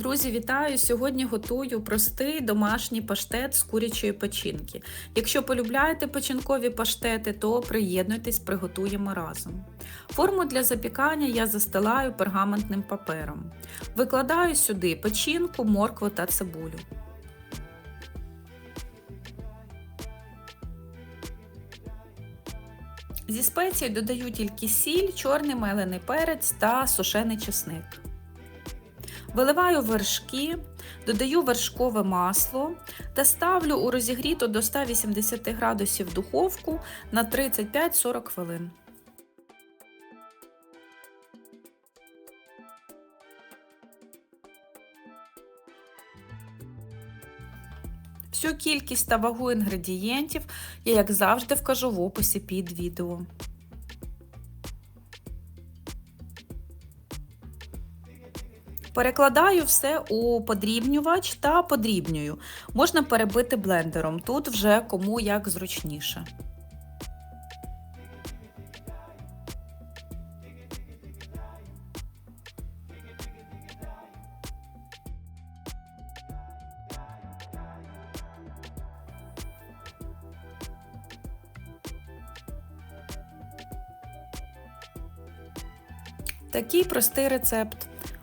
Друзі, вітаю! Сьогодні готую простий домашній паштет з курячої печінки. Якщо полюбляєте печінкові паштети, то приєднуйтесь, приготуємо разом. Форму для запікання я застилаю пергаментним папером. Викладаю сюди печінку, моркву та цибулю. Зі спецій додаю тільки сіль, чорний мелений перець та сушений чесник. Виливаю вершки, додаю вершкове масло та ставлю у розігріту до 180 градусів духовку на 35-40 хвилин. Всю кількість та вагу інгредієнтів я, як завжди, вкажу в описі під відео. Перекладаю все у подрібнювач та подрібнюю. Можна перебити блендером, тут вже кому як зручніше. Такий простий рецепт.